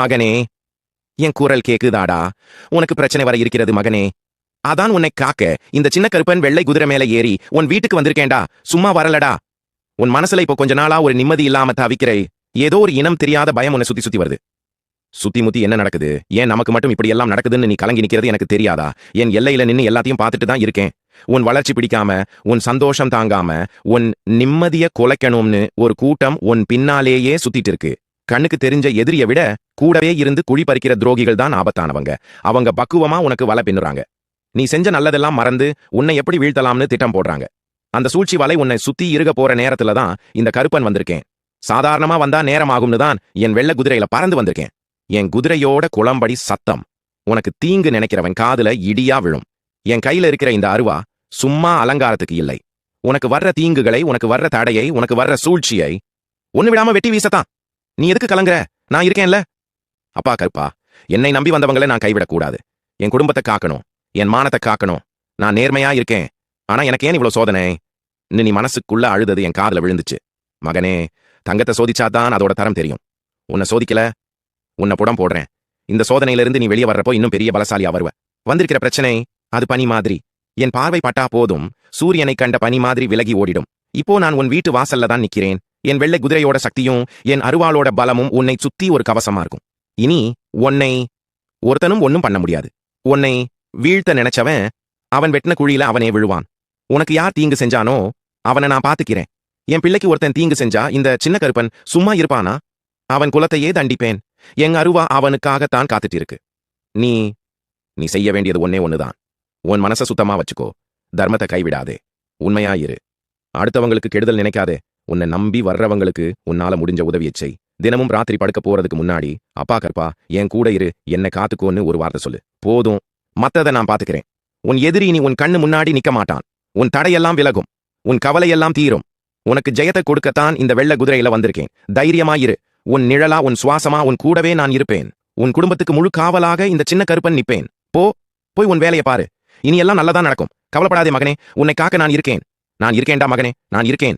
மகனே என் குரல் கேக்குதாடா? உனக்கு பிரச்சனை வர இருக்கிறது மகனே. அதான் உன்னை காக்க இந்த சின்ன கருப்பன் வெள்ளை குதிரை மேல ஏறி உன் வீட்டுக்கு வந்திருக்கேன்டா. சும்மா வரலடா. உன் மனசுல இப்போ கொஞ்ச நாளா ஒரு நிம்மதி இல்லாம தவிக்கிற ஏதோ ஒரு இனம் தெரியாத பயம் உன்னை சுத்தி சுத்தி வருது. சுத்தி முத்தி என்ன நடக்குது? ஏன் நமக்கு மட்டும் இப்படி எல்லாம் நடக்குதுன்னு நீ கலங்கி நிக்கிறது எனக்கு தெரியாதா? என் எல்லையில நின்னு எல்லாத்தையும் பார்த்துட்டு தான் இருக்கேன். உன் வளர்ச்சி பிடிக்காம உன் சந்தோஷம் தாங்காம உன் நிம்மதிய குலைக்கணும்னு ஒரு கூட்டம் உன் பின்னாலேயே சுத்திட்டு இருக்கு. கண்ணுக்கு தெரிஞ்ச எதிரிய விட கூடவே இருந்து குழி பறிக்கிற துரோகிகள் தான் ஆபத்தானவங்க. அவங்க பக்குவமா உனக்கு வலை பின்னுறாங்க. நீ செஞ்ச நல்லதெல்லாம் மறந்து உன்னை எப்படி வீழ்த்தலாம்னு திட்டம் போடுறாங்க. அந்த சூழ்ச்சி வலை உன்னை சுத்தி இருக போற நேரத்துல தான் இந்த கருப்பன் வந்திருக்கேன். சாதாரணமா வந்தா நேரம் ஆகும்னு தான் என் வெள்ள குதிரையில பறந்து வந்திருக்கேன். என் குதிரையோட குளம்படி சத்தம். உனக்கு தீங்கு நினைக்கிறவன் காதுல இடியா விழும். என் கையில இருக்கிற இந்த அருவா சும்மா அலங்காரத்துக்கு இல்லை. உனக்கு வர்ற தீங்குகளை உனக்கு வர்ற தடையை உனக்கு வர்ற சூழ்ச்சியை ஒண்ணு விடாம வெட்டி வீசத்தான். நீ எதுக்கு கலங்குற? நான் இருக்கேன்ல. அப்பா கருப்பா என்னை நம்பி வந்தவங்களை நான் கைவிடக்கூடாது. என் குடும்பத்தை காக்கணும் என் மானத்தை காக்கணும். நான் நேர்மையா இருக்கேன். ஆனா எனக்கு ஏன் இவ்வளவு சோதனை? இன்னும் நீ மனசுக்குள்ள அழுதது என் காதுல விழுந்துச்சு. மகனே தங்கத்தை சோதிச்சாதான் அதோட தரம் தெரியும். உன்னை சோதிக்கல? உன்னை புடம் போடுறேன். இந்த சோதனையில இருந்து நீ வெளியே வர்றப்போ இன்னும் பெரிய பலசாலியா வருவ. வந்திருக்கிற பிரச்சனை அது பனி மாதிரி. என் பார்வை பட்டா போதும். சூரியனை கண்ட பனி மாதிரி விலகி ஓடிடும். இப்போ நான் உன் வீட்டு வாசல்ல தான் நிக்கிறேன். என் வெள்ளை குதிரையோட சக்தியும் என் அருவாளோட பலமும் உன்னை சுத்தி ஒரு கவசமா இருக்கும். இனி உன்னை ஒருத்தனும் ஒன்னும் பண்ண முடியாது. உன்னை வீழ்த்த நினைச்சவன் அவன் வெட்டின குழியில அவனே விழுவான். உனக்கு யார் தீங்கு செஞ்சானோ அவனை நான் பாத்துக்கிறேன். என் பிள்ளைக்கு ஒருத்தன் தீங்கு செஞ்சா இந்த சின்ன கருப்பன் சும்மா இருப்பானா? அவன் குலத்தையே தண்டிப்பேன். எங்க அருவா அவனுக்காகத்தான் காத்துட்டு இருக்கு நீ நீ செய்ய வேண்டியது ஒன்னே ஒண்ணுதான். உன் மனச சுத்தமா வச்சுக்கோ. தர்மத்தை கைவிடாதே. உண்மையா இரு. அடுத்தவங்களுக்கு கெடுதல் நினைக்காதே. உன்னை நம்பி வர்றவங்களுக்கு உன்னால முடிஞ்ச உதவியச் செய். தினமும் ராத்திரி படுக்க போறதுக்கு முன்னாடி அப்பா கற்பா என் கூட இரு என்னை காத்துக்கோன்னு ஒரு வார்த்தை சொல்லு. போதும். மத்ததை நான் பாத்துக்கிறேன். உன் எதிரி நீ உன் கண்ணு முன்னாடி நிக்க மாட்டான். உன் தடையெல்லாம் விலகும். உன் கவலையெல்லாம் தீரும். உனக்கு ஜெயத்தை கொடுக்கத்தான் இந்த வெள்ள குதிரையில வந்திருக்கேன். தைரியமா இரு. உன் நிழலா உன் சுவாசமா உன் கூடவே நான் இருப்பேன். உன் குடும்பத்துக்கு முழு காவலாக இந்த சின்ன கருப்பன் நிப்பேன். போ. போய் உன் வேலையை பாரு. இனி எல்லாம் நல்லதா நடக்கும். கவலைப்படாதே மகனே. உன்னை காக்க நான் இருக்கேன். நான் இருக்கேன்டா மகனே. நான் இருக்கேன்.